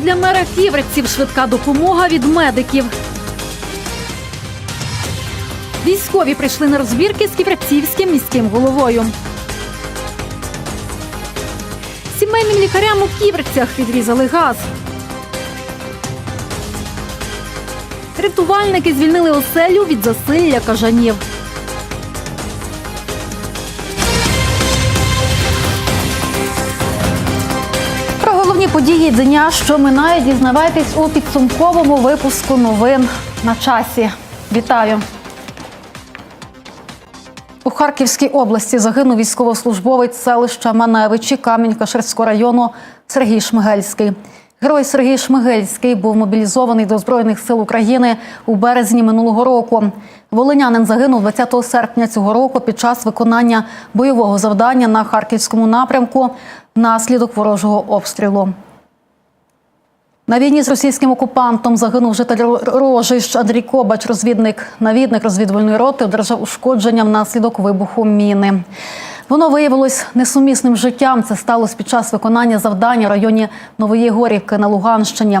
Для мера ківерців. Швидка допомога від медиків. Військові прийшли на розбірки з ківерцівським міським головою. Сімейним лікарям у ківерцях відрізали газ. Рятувальники звільнили оселю від засилля кажанів. Події дня, що минає, дізнавайтесь у підсумковому випуску новин на часі. Вітаю! У Харківській області загинув військовослужбовець селища Маневичі Камінь-Каширського району Сергій Шмигельський. Герой Сергій Шмигельський був мобілізований до Збройних сил України у березні минулого року. Волинянин загинув 20 серпня цього року під час виконання бойового завдання на харківському напрямку внаслідок ворожого обстрілу. На війні з російським окупантом загинув житель Рожищ Андрій Кобач, розвідник, навідник розвідувальної роти, одержав ушкодження внаслідок вибуху міни. Воно виявилось несумісним життям. Це сталося під час виконання завдання в районі Нової Горівки на Луганщині.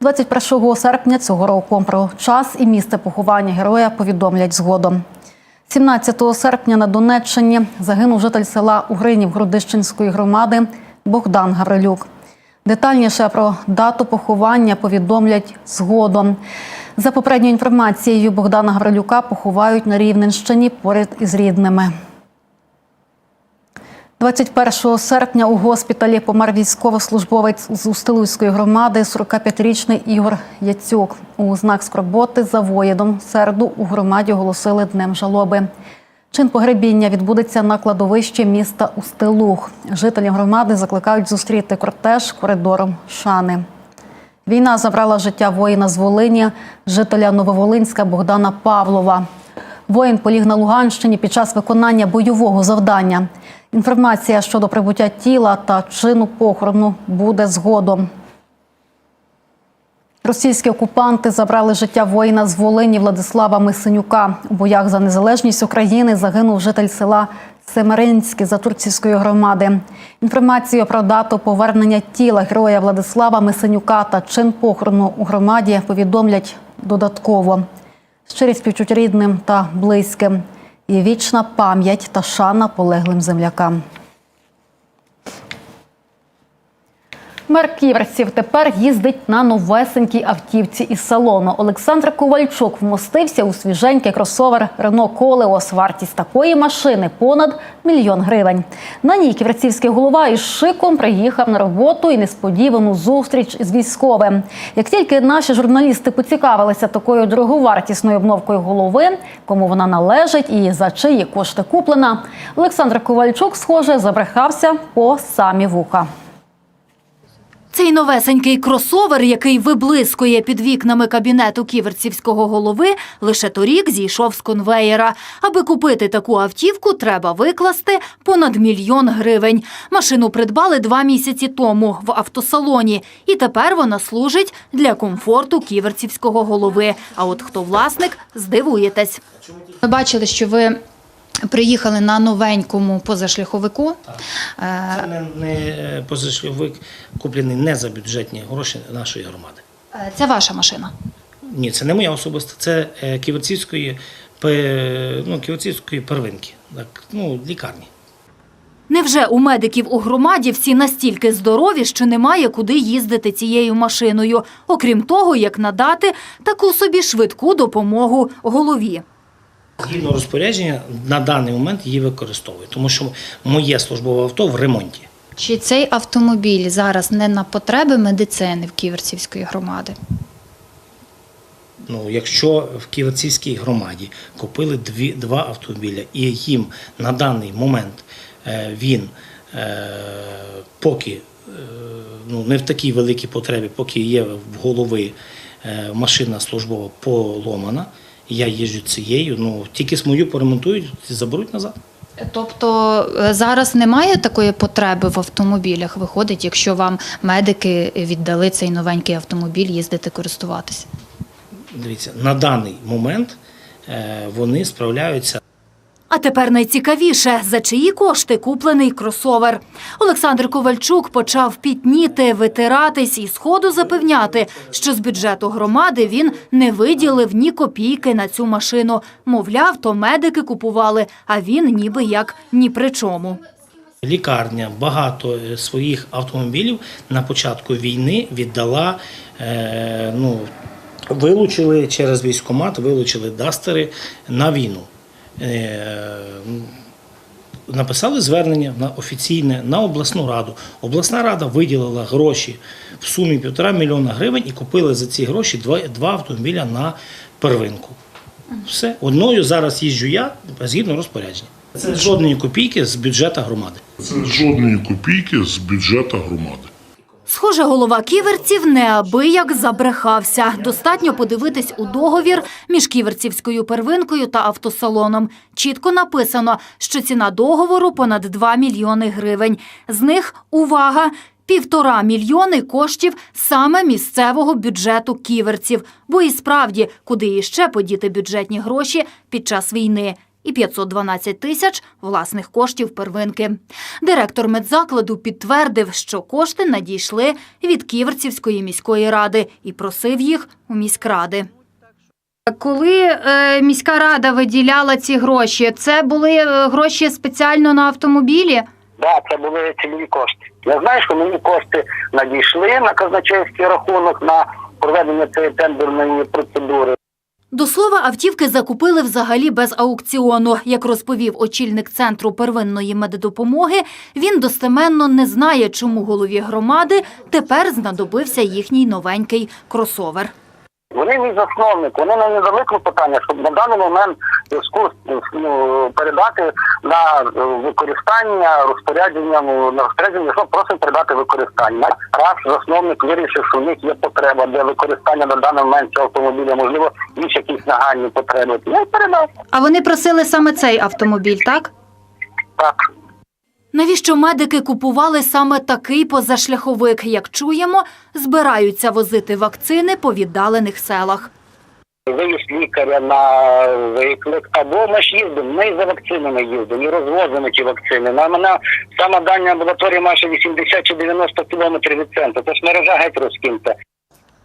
21 серпня цього року про час і місце поховання героя повідомлять згодом. 17 серпня на Донеччині загинув житель села Угринів Грудищенської громади Богдан Гаврилюк. Детальніше про дату поховання повідомлять згодом. За попередньою інформацією, Богдана Гаврилюка поховають на Рівненщині поряд із рідними. 21 серпня у госпіталі помер військовослужбовець з Устилуської громади, 45-річний Ігор Яцюк. У знак скорботи за воєдом середу у громаді оголосили днем жалоби. Чин погребіння відбудеться на кладовищі міста Устилух. Жителі громади закликають зустріти кортеж коридором Шани. Війна забрала життя воїна з Волині, жителя Нововолинська Богдана Павлова. Воїн поліг на Луганщині під час виконання бойового завдання. Інформація щодо прибуття тіла та чину похорону буде згодом. Російські окупанти забрали життя воїна з Волині Владислава Мисенюка. У боях за незалежність України загинув житель села Семеринське Затурцівської громади. Інформацію про дату повернення тіла героя Владислава Мисенюка та чин похорону у громаді повідомлять додатково. Щирі співчуть рідним та близьким. І вічна пам'ять та шана полеглим землякам. Мер Ківерців тепер їздить на новесенькій автівці із салону. Олександр Ковальчук вмостився у свіженький кросовер Рено Колеос. Вартість такої машини понад мільйон гривень. На ній ківерцівський голова із шиком приїхав на роботу і несподівану зустріч із військовим. Як тільки наші журналісти поцікавилися такою дороговартісною обновкою голови, кому вона належить і за чиї кошти куплена, Олександр Ковальчук, схоже, забрехався по самі вуха. Цей новесенький кросовер, який виблискує під вікнами кабінету ківерцівського голови, лише торік зійшов з конвеєра. Аби купити таку автівку, треба викласти понад мільйон гривень. Машину придбали два місяці тому в автосалоні, і тепер вона служить для комфорту ківерцівського голови. А от хто власник, здивуєтесь. Ми бачили, що ви приїхали на новенькому позашляховику. Е, Це не, не е, позашльовик куплений не за бюджетні гроші нашої громади. е, Це ваша машина. Ні, це не моя особиста, це Ківерцівської, ну, Ківерцівської первинки, так, ну, лікарні. Невже у медиків у громаді всі настільки здорові, що немає куди їздити цією машиною, окрім того, як надати таку собі швидку допомогу голові? Згідно розпорядження, на даний момент її використовую, тому що моє службове авто в ремонті. Чи цей автомобіль зараз не на потреби медицини в Ківерцівської громади? Ну, якщо в Ківерцівській громаді купили дві, два автомобіля, і їм на даний момент е, він е, поки е, ну, не в такій великій потребі, поки є в голови е, машина службова поломана, я їжджу цією, ну тільки з мою поремонтують і заберуть назад. Тобто е, зараз немає такої потреби в автомобілях, виходить, якщо вам медики віддали цей новенький автомобіль їздити користуватися. Дивіться, на даний момент е, вони справляються А тепер найцікавіше, за чиї кошти куплений кросовер. Олександр Ковальчук почав пітніти, витиратись і сходу запевняти, що з бюджету громади він не виділив ні копійки на цю машину. Мовляв, то медики купували, а він ніби як ні при чому. Лікарня багато е, своїх автомобілів на початку війни віддала. Е, ну, вилучили через військкомат, вилучили дастери на війну. Е, написали звернення на офіційне на обласну раду. Обласна рада виділила гроші в сумі півтора мільйона гривень і купили за ці гроші два, два автомобіля на первинку. Все. Одною зараз їжджу я згідно розпорядження. Це жодної копійки з бюджету громади. Це жодної копійки з бюджету громади. Схоже, голова ківерців неабияк забрехався. Достатньо подивитись у договір між ківерцівською первинкою та автосалоном. Чітко написано, що ціна договору понад 2 мільйони гривень. З них увага. Півтора мільйони коштів саме місцевого бюджету ківерців. Бо і справді, куди іще подіти бюджетні гроші під час війни і 512 тисяч власних коштів первинки. Директор медзакладу підтвердив, що кошти надійшли від Ківерцівської міської ради і просив їх у міськради. Коли е, міська рада виділяла ці гроші, це були е, гроші спеціально на автомобілі? Да, це були цільові кошти. Я знаю, що мені кошти надійшли на казначейський рахунок на проведення цієї тендерної процедури. До слова, автівки закупили взагалі без аукціону. Як розповів очільник центру первинної меддопомоги, він достеменно не знає, чому голові громади тепер знадобився їхній новенький кросовер. Вони мій засновник, вони не дали клопотання, щоб на даний момент зв'язку ну, передати на використання розпорядженням на розпорядження, що просить передати використання. Раз засновник вирішив, що в них є потреба для використання на даний момент цього автомобіля, можливо, інші якісь нагальні потреби. Я й передав. А вони просили саме цей автомобіль, так? Так. Навіщо медики купували саме такий позашляховик? Як чуємо, збираються возити вакцини по віддалених селах. Виїзд лікаря на виклик, або ми ж їздимо, ми за вакцинами їздимо, і розвозимо ті вакцини. На мене сама дальня амбулаторія майже 80 чи 90 кілометрів від центру, тож мережа геть розкиньта.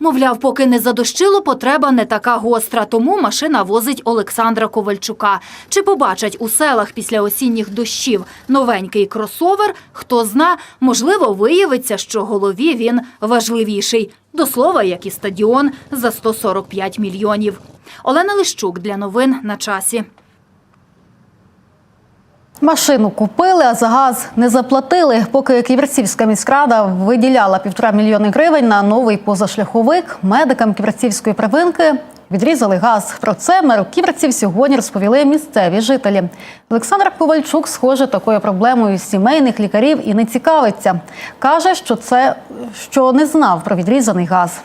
Мовляв, поки не задощило, потреба не така гостра, тому машина возить Олександра Ковальчука. Чи побачать у селах після осінніх дощів новенький кросовер, хто зна, можливо, виявиться, що голові він важливіший. До слова, як і стадіон за 145 мільйонів. Олена Лищук для новин на часі. Машину купили, а за газ не заплатили. Поки Ківерцівська міськрада виділяла півтора мільйони гривень на новий позашляховик, медикам Ківерцівської первинки відрізали газ. Про це меру Ківерців сьогодні розповіли місцеві жителі. Олександр Ковальчук, схоже, такою проблемою сімейних лікарів і не цікавиться. Каже, що це що не знав про відрізаний газ.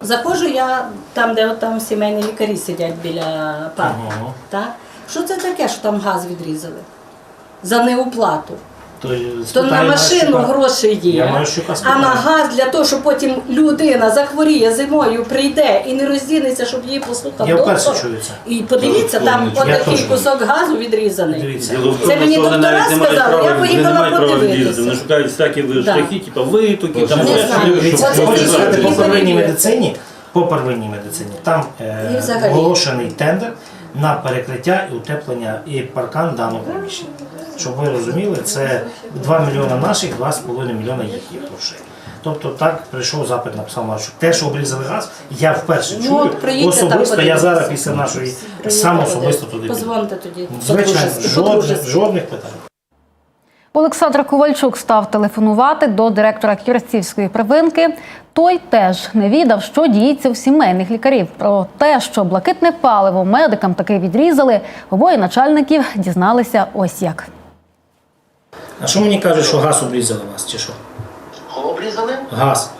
Заходжу я там, де от там сімейні лікарі сидять біля парку. Ага. Так? Що це таке, що там газ відрізали? За неуплату. То, То на машину гроші Я є, маю а на газ для того, щоб потім людина захворіє зимою, прийде і не роздінеться, щоб її послухав Я доктор. І подивіться, там отакий кусок газу відрізаний. Дивіться. Це мені доктора сказали, я поїхала подивитися. Вони шукають всякі Да. шляхи, типу витоки, там. По первинній медицині, по первинній медицині, там е, оголошений тендер на перекриття і утеплення і паркан даного приміщення. Щоб ви розуміли, це 2 мільйони наших, 2,5 мільйона їхніх грошей. Тобто так прийшов запит, написав Марчук. Те, що обрізали газ, я вперше Ну, чую. от приїдьте там особисто я зараз після нашої сам особисто туди. піду. Позвоните тоді. Звичайно, жодних, жодних питань. Олександр Ковальчук став телефонувати до директора Ківерцівської первинки. Той теж не відав, що діється у сімейних лікарів. Про те, що блакитне паливо медикам таки відрізали, обоє начальників дізналися ось як. А що мені кажуть, що газ обрізали вас, чи що? Обрізали? Газ.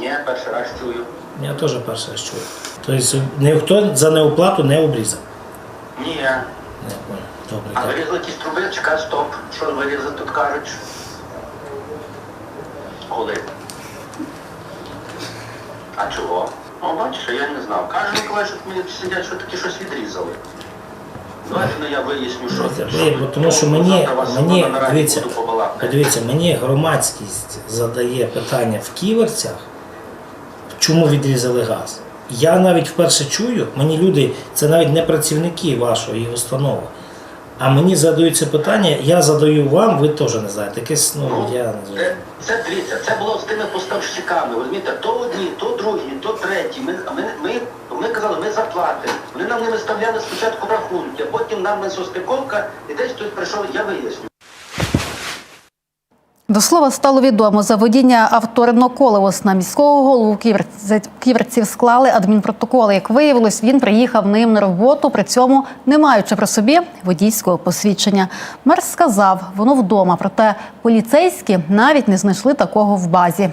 Ні, перший раз чую. Я теж перший раз чую. Тобто ніхто за неоплату не обрізав. Ні. Не понял. Добре. А дякую. вирізали якісь труби, чекай, стоп. Що вирізали тут кажуть? Коли? А чого? О, бачиш, я не знав. Каже Миколай, що мені сидять, що такі щось відрізали. Давайте ну, я виясню, що це. Бо тому що мені, мені дивіться, подивіться, мені громадськість задає питання в ківерцях, чому відрізали газ. Я навіть вперше чую, мені люди, це навіть не працівники вашої установи. А мені задають це питання, я задаю вам, ви теж не знаєте. Якесь, ну, я не знаю. Це, це дивіться, це було з тими поставщиками. Розумієте, то одні, то другі, то треті. Ми, ми, ми, ми казали, ми заплатимо. Вони нам не виставляли спочатку рахунки, а потім нам несостиковка, і десь хтось прийшов, я виясню. До слова стало відомо, за водіння авто Рено на міського голову ківерці- ківерців склали адмінпротоколи. Як виявилось, він приїхав ним на роботу, при цьому не маючи при собі водійського посвідчення. Мер сказав, воно вдома, проте поліцейські навіть не знайшли такого в базі.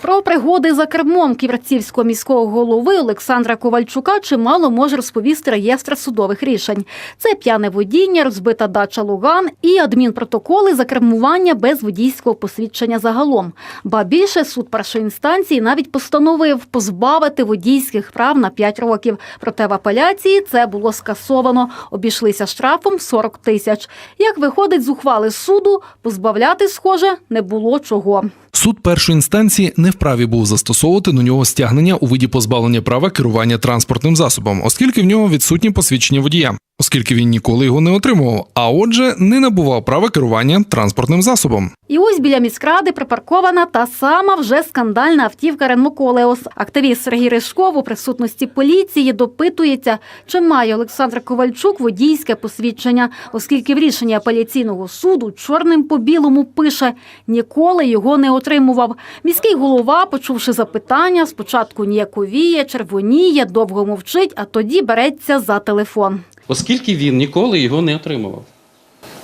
Про пригоди за кермом ківерцівського міського голови Олександра Ковальчука чимало може розповісти реєстр судових рішень. Це п'яне водіння, розбита дача Луган і адмінпротоколи за кермування без водійського посвідчення загалом. Ба більше суд першої інстанції навіть постановив позбавити водійських прав на 5 років. Проте в апеляції це було скасовано. Обійшлися штрафом 40 тисяч. Як виходить з ухвали суду, позбавляти, схоже, не було чого. Суд першої інстанції не вправі був застосовувати на нього стягнення у виді позбавлення права керування транспортним засобом, оскільки в нього відсутні посвідчення водія, оскільки він ніколи його не отримував, а отже, не набував права керування транспортним засобом. І ось біля міськради припаркована та сама вже скандальна автівка Ренмо Колеос. Активіст Сергій Ришков у присутності поліції допитується, чи має Олександр Ковальчук водійське посвідчення, оскільки в рішенні апеляційного суду чорним по білому пише ніколи його не отримував. Міський голова, почувши запитання, спочатку ніяковіє, червоніє, довго мовчить, а тоді береться за телефон. Оскільки він ніколи його не отримував.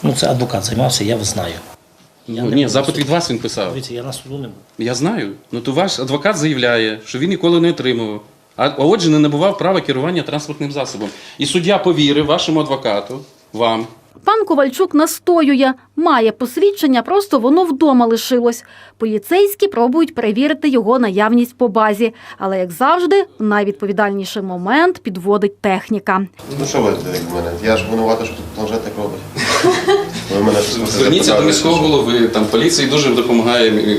Ну, це адвокат займався, я знаю. Ну, не ні, запит суду. від вас він писав. Дивіться, я на суду не був. Я знаю. Ну то ваш адвокат заявляє, що він ніколи не отримував. А а отже, не набував права керування транспортним засобом. І суддя повірив вашому адвокату, вам. Пан Ковальчук настоює, має посвідчення, просто воно вдома лишилось. Поліцейські пробують перевірити його наявність по базі, але як завжди, в найвідповідальніший момент підводить техніка. Ну що ви як мене? Я ж винувата, що тут планшет так робить. Ви мене Зверніться до міського голови, там поліції дуже допомагає е,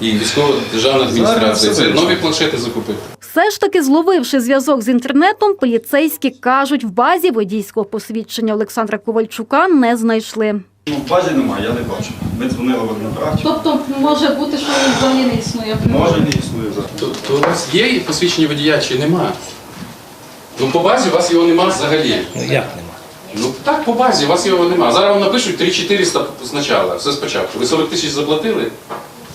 і військова державна адміністрація. Це нові планшети закупити. Все ж таки, зловивши зв'язок з інтернетом, поліцейські кажуть, в базі водійського посвідчення Олександра Ковальчука не знайшли. Ну, в базі немає, я не бачу. Ми дзвонили в адмінпрацю. Тобто може бути, що він взагалі не існує. Може не існує зараз. То, то у вас є посвідчення водія чи нема? Ну по базі у вас його нема взагалі. Ну як нема? Ну так, по базі, у вас його нема. Зараз вам напишуть 3400 спочатку, все спочатку. Ви 40 тисяч заплатили?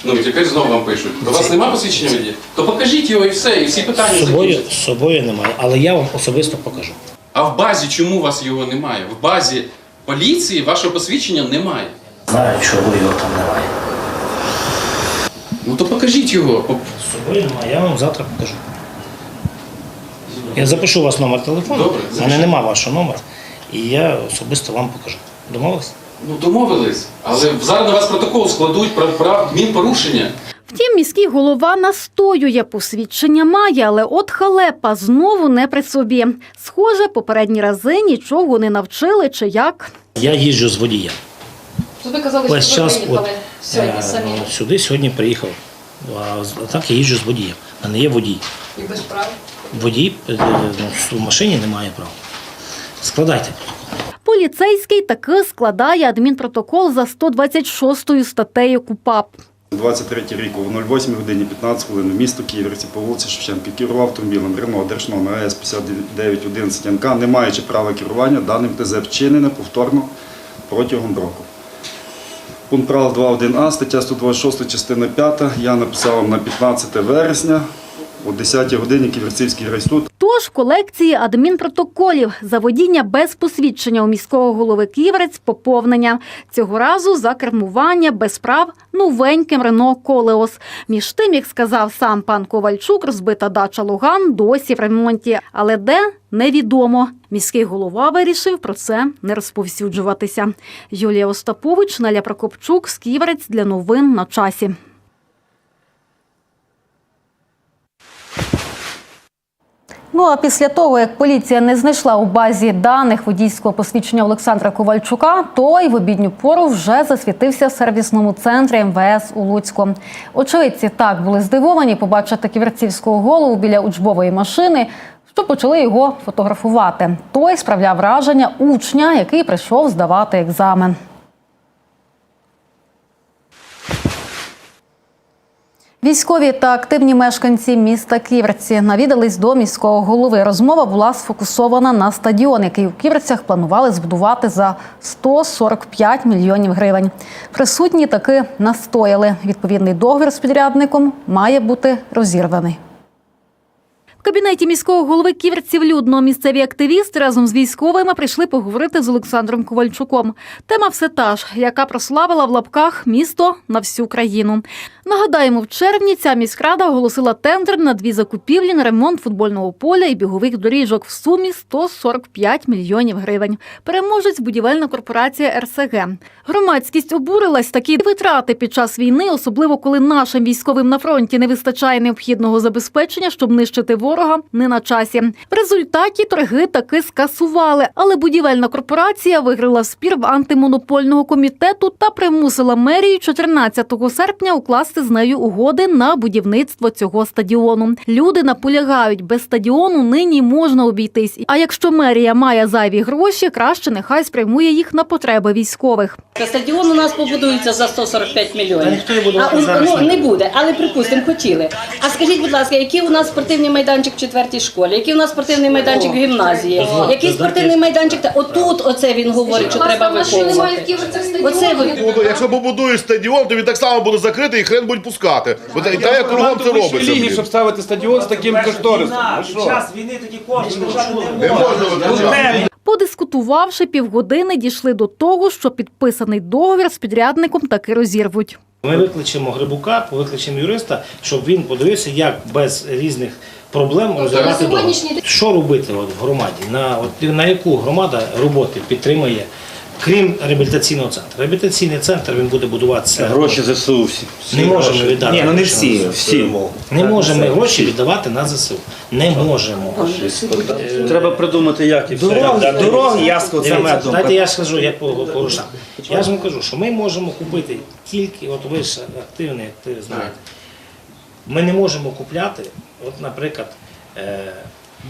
Ну і тепер знову вам пишуть. У вас нема посвідчення водія? То покажіть його і все, і всі питання З собою, з собою немає, але я вам особисто покажу. А в базі чому у вас його немає? В базі поліції вашого посвідчення немає. Знаю, чого його там немає. Ну то покажіть його. З собою немає, я вам завтра покажу. Я запишу у вас номер телефону, Добре, в мене запишіть. нема вашого номера, і я особисто вам покажу. Домовились? Ну домовились. Але зараз на вас протокол складуть про, про адмінпорушення. Втім, міський голова настоює, посвідчення має, але от халепа знову не при собі. Схоже, попередні рази нічого не навчили чи як. Я їжджу з водієм. Ви казали, Весь час от, сьогодні е, самі сюди сьогодні приїхав. А а так я їжджу з водієм. У мене є водій. і без прав. Водій ну, в машині немає права. Складайте. Поліцейський таки складає адмінпротокол за 126 статтею КУПАП. 23 рік о 08 годині 15 хвилин в місто Ківерці по вулиці Шевченки керував автомобілем Рено Держномер АЕС 5911 НК, не маючи права керування даним ТЗ вчинене повторно протягом року. Пункт права 2.1а, стаття 126, частина 5. Я написав вам на 15 вересня о 10 годині Ківерцівський райсуд. Тож колекції адмінпротоколів за водіння без посвідчення у міського голови Ківерець поповнення. Цього разу за кермування без прав новеньким Рено Колеос. Між тим, як сказав сам пан Ковальчук, розбита дача Луган досі в ремонті. Але де невідомо. Міський голова вирішив про це не розповсюджуватися. Юлія Остапович, Наля Прокопчук, Сківерець для новин на часі. Ну а після того, як поліція не знайшла у базі даних водійського посвідчення Олександра Ковальчука, той в обідню пору вже засвітився сервісному центрі МВС у Луцьку. Очевидці так були здивовані побачити ківерцівського голову біля учбової машини, що почали його фотографувати. Той справляв враження учня, який прийшов здавати екзамен. Військові та активні мешканці міста Ківерці навідались до міського голови. Розмова була сфокусована на стадіон, який у Ківерцях планували збудувати за 145 мільйонів гривень. Присутні таки настояли. Відповідний договір з підрядником має бути розірваний. Кабінеті міського голови Ківерців людно місцеві активісти разом з військовими прийшли поговорити з Олександром Ковальчуком. Тема все та ж, яка прославила в лапках місто на всю країну. Нагадаємо, в червні ця міськрада оголосила тендер на дві закупівлі на ремонт футбольного поля і бігових доріжок в сумі 145 мільйонів гривень. Переможець будівельна корпорація РСГ. Громадськість обурилась такі витрати під час війни, особливо коли нашим військовим на фронті не вистачає необхідного забезпечення, щоб нищити ворога, не на часі. В результаті торги таки скасували, але будівельна корпорація виграла спір в антимонопольного комітету та примусила мерію 14 серпня укласти з нею угоди на будівництво цього стадіону. Люди наполягають, без стадіону нині можна обійтись. А якщо мерія має зайві гроші, краще нехай спрямує їх на потреби військових. Стадіон у нас побудується за 145 мільйонів. А, ну, не не буде, але припустимо, хотіли. А скажіть, будь ласка, який у нас спортивний майданчик в четвертій школі, який у нас спортивний майданчик в гімназії, який спортивний майданчик? Та отут оце він говорить, що треба виконувати. Оце ви. Буду- Якщо побудуєш стадіон, то він так само буде закритий і хрен будуть пускати. Бо та, та як кругом це робиться. блін. щоб ставити стадіон з таким кошторисом. час війни такі кошти Не можна витрачати. Подискутувавши півгодини, дійшли до того, що підписаний договір з підрядником таки розірвуть. Ми викличемо Грибука, викличемо юриста, щоб він подивився, як без різних проблем розірвати договір. Що робити от в громаді? На, от, на яку громада роботи підтримує, крім реабілітаційного центру? Реабілітаційний центр він буде будуватися. Гроші ЗСУ всі. Не можемо віддати. Ні, ну не всі, на ЗСУ. всі. Не можемо гроші віддавати на ЗСУ. Не можемо. Треба придумати, як і все. Дороги, Дороги, ясно, це Дивіться, медом. Дайте я скажу, як по, по. Я ж вам кажу, що ми можемо купити тільки, от ви ж активні, ти знаєте, ми не можемо купляти, от, наприклад, е,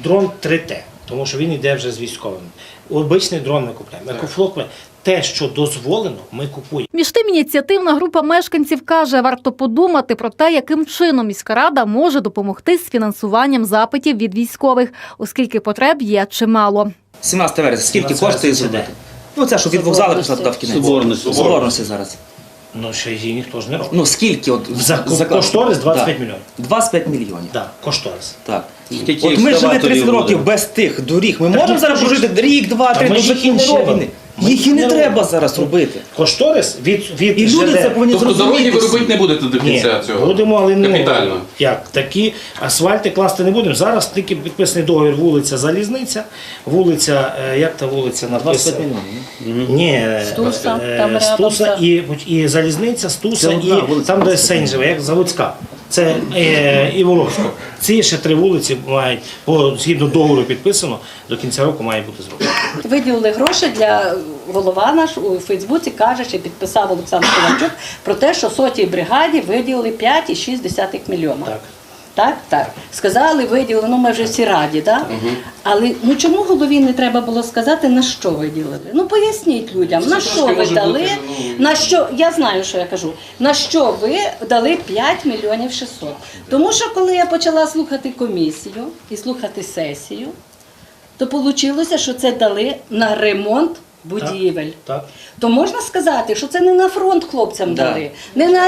дрон 3T, тому що він йде вже з військовим. Обичний дрон ми купляємо. Екофлот ми те, що дозволено, ми купуємо. Між тим, ініціативна група мешканців каже, варто подумати про те, яким чином міська рада може допомогти з фінансуванням запитів від військових, оскільки потреб є чимало. 17 вересня. Скільки коштує зробити? Ну це що від вокзалу пішла туди в кінець. Соборності. Соборності зараз. Ну, ще її ніхто ж не робить. Ну скільки от За кошторис 25 Да. мільйонів. 25 мільйонів. Да, кошторис. Так. Скільки От ми жили екскаваторів 30 буде? років без тих доріг. Ми можемо зараз прожити рік, два, Та три ми до ж їх закінчення робимо. війни. Ми Їх і не треба зараз робити. Кошторис від, від І люди ЖД. це повинні Тобто дороги зрозуміти. ви робити не будете до Ні, кінця цього? будемо, але не Капітально. Як такі асфальти класти не будемо. Зараз тільки підписаний договір вулиця Залізниця, вулиця, е, як та вулиця 25 написана? мільйонів. Ні, Стуса, е, там рядом, Стуса так. і, і Залізниця, Стуса, Це одна і вулиця там, де живе, як Заводська. Це е, і Ворожко. Ці ще три вулиці мають, по, згідно договору підписано, до кінця року має бути зроблено. Виділили гроші для голова наш у Фейсбуці каже, що підписав Олександр Ковальчук про те, що сотій бригаді виділили 5,6 мільйона. Так. Так, так. Сказали, виділили, ну ми вже всі раді, так? Але ну чому голові не треба було сказати, на що виділили? Ну поясніть людям, на що ви дали, бути, ну, на що, я знаю, що я кажу, на що ви дали 5 мільйонів 600. Тому що коли я почала слухати комісію і слухати сесію, то вийшло, що це дали на ремонт будівель. Так. То можна сказати, що це не на фронт хлопцям Да. дали, не на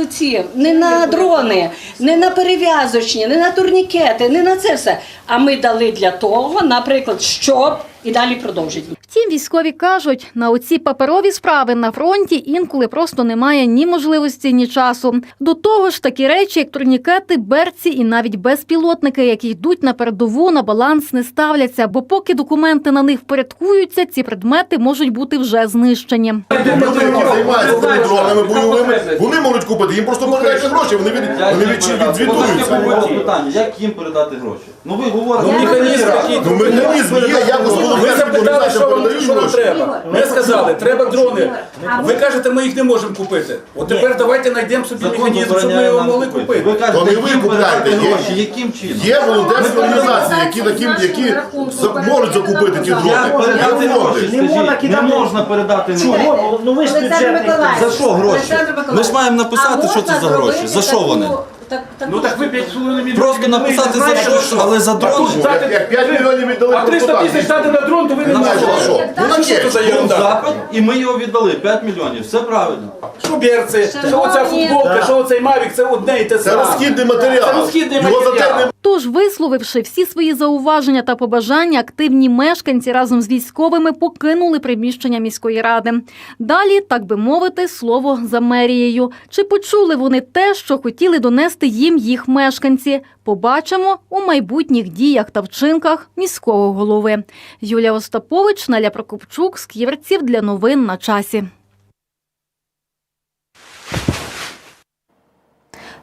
е, ці, не на дрони, не на перев'язочні, не на турнікети, не на це все. А ми дали для того, наприклад, щоб і далі продовжить. Втім, військові кажуть, на оці паперові справи на фронті інколи просто немає ні можливості, ні часу. До того ж, такі речі, як турнікети, берці і навіть безпілотники, які йдуть на передову, на баланс не ставляться, бо поки документи на них впорядкуються, ці предмети можуть бути вже знищені. Люди, які займаються дронами бойовими, вони можуть купити. Їм просто передайте гроші, вони від вони від, відзвітуються. питання, як їм передати гроші? Ну ви говорите, Ну, механізм який? Ну, механізм є, якось волонтерські організації передають гроші. треба. Ми сказали, треба дрони. Ви кажете, ми їх не можемо купити. От тепер давайте знайдемо собі механізм, щоб ми його могли купити. Ви кажете, То не ви купляєте, є- гроші, яким чином? Є волонтерські організації, які таким, які за- можуть закупити ті дрони. Як передати Є гроші? Скажіть, не можна передати гроші. Ну ви ж За що гроші? Ми ж маємо написати, що це за гроші. За що вони? Ну так ви 5,5 мільйонів. Просто написати за що, але за дрон. Як- Як 5 мільйонів віддали А 300 тисяч дати на дрон, то ви не знаєте. що. Ну, на Що це ерунда? запит, і ми його віддали. 5 мільйонів. Все правильно. Що берці, що оця футболка, що оцей мавік, це одне і те Це розхідний матеріал. Це розхідний Його за те матеріал. не Тож, висловивши всі свої зауваження та побажання, активні мешканці разом з військовими покинули приміщення міської ради. Далі, так би мовити, слово за мерією. Чи почули вони те, що хотіли донести їм їх мешканці? Побачимо у майбутніх діях та вчинках міського голови. Юлія Остапович, Наля Прокопчук з Ківерців для новин на часі.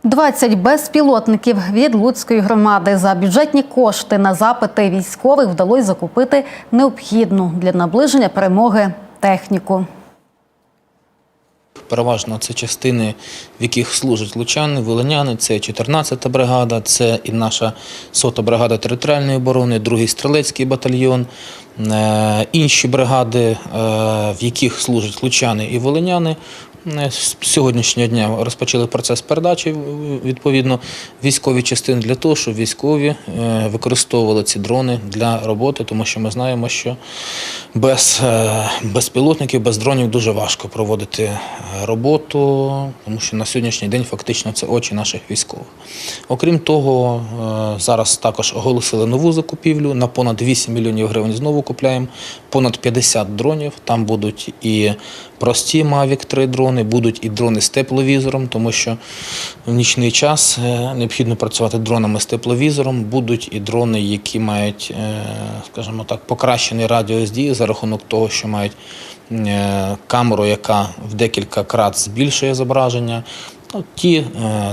20 безпілотників від Луцької громади за бюджетні кошти на запити військових вдалося закупити необхідну для наближення перемоги техніку. Переважно це частини, в яких служать лучани, волиняни. Це 14-та бригада, це і наша 100-та бригада територіальної оборони, 2-й стрілецький батальйон, інші бригади, е, в яких служать лучани і волиняни. Е, З сьогоднішнього дня розпочали процес передачі е, відповідно військові частини для того, щоб військові е, використовували ці дрони для роботи, тому що ми знаємо, що без е, безпілотників, без дронів дуже важко проводити е, роботу, тому що на сьогоднішній день фактично це очі наших військових. Окрім того, е, зараз також оголосили нову закупівлю на понад 8 мільйонів гривень. Знову купляємо понад 50 дронів. Там будуть і прості Mavic 3 дрони, будуть і дрони з тепловізором, тому що в нічний час е, необхідно працювати дронами з тепловізором. Будуть і дрони, які мають, е, скажімо так, покращений радіус дії за рахунок того, що мають е, камеру, яка в декілька крат збільшує зображення. Ті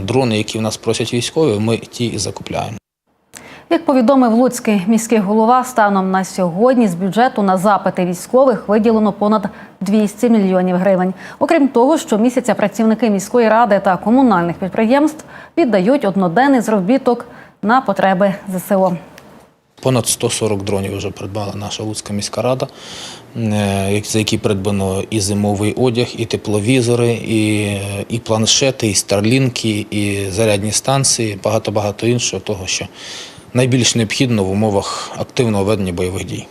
дрони, які в нас просять військові, ми ті і закупляємо. Як повідомив Луцький міський голова, станом на сьогодні з бюджету на запити військових виділено понад 200 мільйонів гривень. Окрім того, щомісяця працівники міської ради та комунальних підприємств віддають одноденний заробіток на потреби ЗСО. Понад 140 дронів вже придбала наша Луцька міська рада, е, за які придбано і зимовий одяг, і тепловізори, і, і планшети, і старлінки, і зарядні станції, багато-багато іншого, того, що найбільш необхідно в умовах активного ведення бойових дій.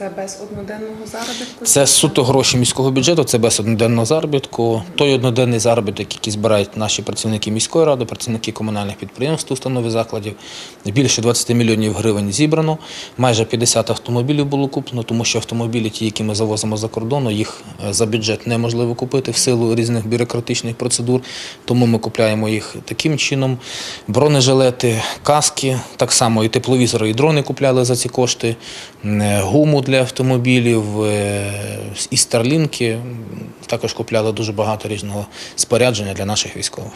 Це без одноденного заробітку? Це суто гроші міського бюджету, це без одноденного заробітку. Той одноденний заробіток, який збирають наші працівники міської ради, працівники комунальних підприємств, установ і закладів. Більше 20 мільйонів гривень зібрано. Майже 50 автомобілів було куплено, тому що автомобілі, ті, які ми завозимо за кордону, їх е, за бюджет неможливо купити в силу різних бюрократичних процедур. Тому ми купляємо їх таким чином. Бронежилети, каски, так само і тепловізори, і дрони купляли за ці кошти, е, гуму для автомобілів, е, і старлінки. Також купляли дуже багато різного спорядження для наших військових.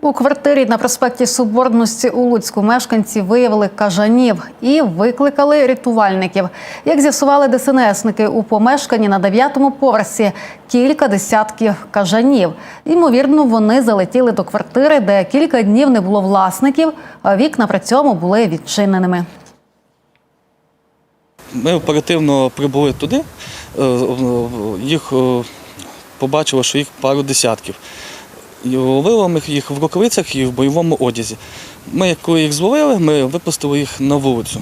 У квартирі на проспекті Соборності у Луцьку мешканці виявили кажанів і викликали рятувальників. Як з'ясували ДСНСники, у помешканні на дев'ятому поверсі кілька десятків кажанів. Ймовірно, вони залетіли до квартири, де кілька днів не було власників, а вікна при цьому були відчиненими. Ми оперативно прибули туди, е, їх е, побачили, що їх пару десятків. І ловили ми їх в рукавицях і в бойовому одязі. Ми, коли їх зловили, ми випустили їх на вулицю.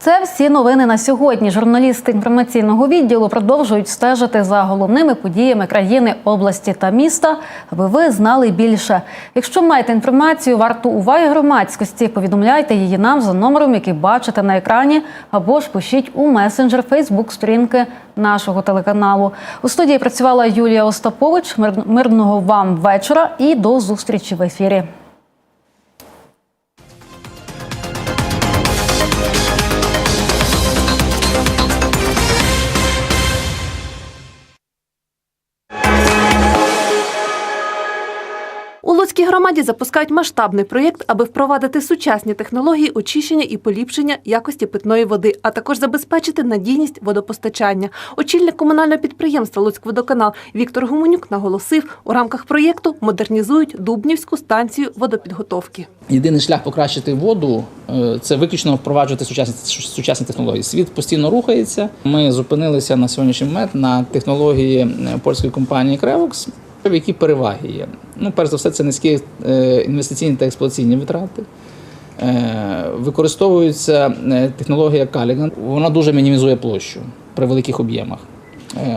Це всі новини на сьогодні. Журналісти інформаційного відділу продовжують стежити за головними подіями країни, області та міста, аби ви знали більше. Якщо маєте інформацію, варту уваги громадськості, повідомляйте її нам за номером, який бачите на екрані, або ж пишіть у месенджер Фейсбук сторінки нашого телеканалу. У студії працювала Юлія Остапович. Мир- Мирного вам вечора і до зустрічі в ефірі. Громаді запускають масштабний проєкт, аби впровадити сучасні технології очищення і поліпшення якості питної води, а також забезпечити надійність водопостачання. Очільник комунального підприємства Луцькводоканал Віктор Гуменюк наголосив, у рамках проєкту модернізують Дубнівську станцію водопідготовки. Єдиний шлях покращити воду е, це виключно впроваджувати сучасні сучасні технології. Світ постійно рухається. Ми зупинилися на сьогоднішній момент на технології е, польської компанії Crevox. Які переваги є? Ну, перш за все, це низькі е, інвестиційні та експлуатаційні витрати. Е, Використовується е, технологія Каліган. Вона дуже мінімізує площу при великих об'ємах.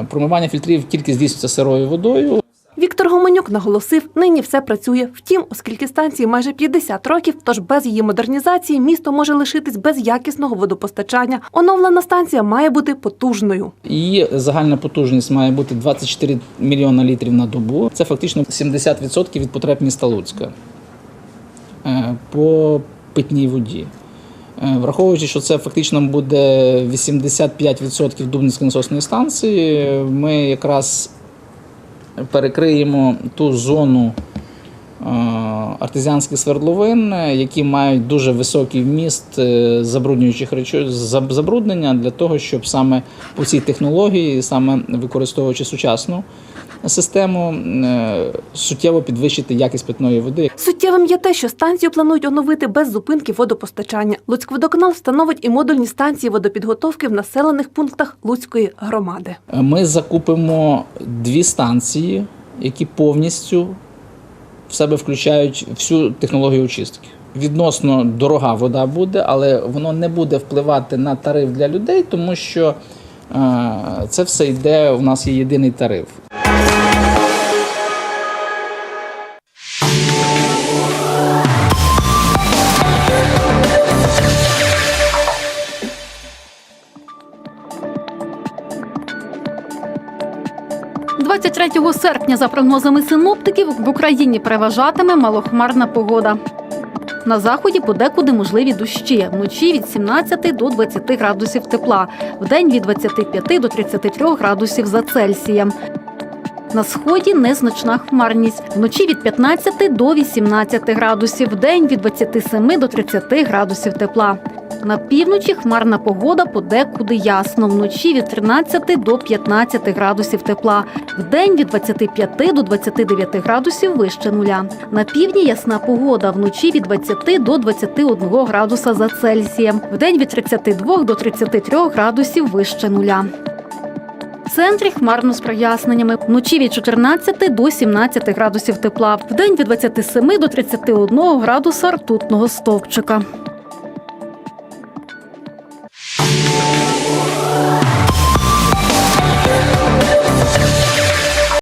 Промивання фільтрів тільки здійснюється сирою водою. Віктор Гуменюк наголосив, нині все працює. Втім, оскільки станції майже 50 років, тож без її модернізації місто може лишитись без якісного водопостачання. Оновлена станція має бути потужною. Її загальна потужність має бути 24 мільйона літрів на добу. Це фактично 70% від потреб міста Луцька е, по питній воді. Е, Враховуючи, що це фактично буде 85% Дубницької насосної станції, ми якраз перекриємо ту зону артезіанських свердловин, е, які мають дуже високий вміст е, забруднюючих речей забруднення для того, щоб саме по цій технології, саме використовуючи сучасну систему, е, суттєво підвищити якість питної води. Суттєвим є те, що станцію планують оновити без зупинки водопостачання. Луцькводоканал встановить і модульні станції водопідготовки в населених пунктах Луцької громади. Ми закупимо дві станції, які повністю в себе включають всю технологію очистки. Відносно дорога вода буде, але воно не буде впливати на тариф для людей, тому що е, це все йде. У нас є єдиний тариф. – 23 серпня, за прогнозами синоптиків, в Україні переважатиме малохмарна погода. На заході подекуди можливі дощі. Вночі від 17 до 20 градусів тепла, вдень від 25 до 33 градусів за Цельсієм. На сході незначна хмарність. Вночі від 15 до 18 градусів, вдень від 27 до 30 градусів тепла. На півночі хмарна погода подекуди ясно. Вночі від 13 до 15 градусів тепла. Вдень від 25 до 29 градусів вище нуля. На півдні ясна погода. Вночі від 20 до 21 градуса за Цельсієм. Вдень від 32 до 33 градусів вище нуля. В центрі хмарно з проясненнями. Вночі від 14 до 17 градусів тепла. Вдень від 27 до 31 градуса ртутного стовпчика.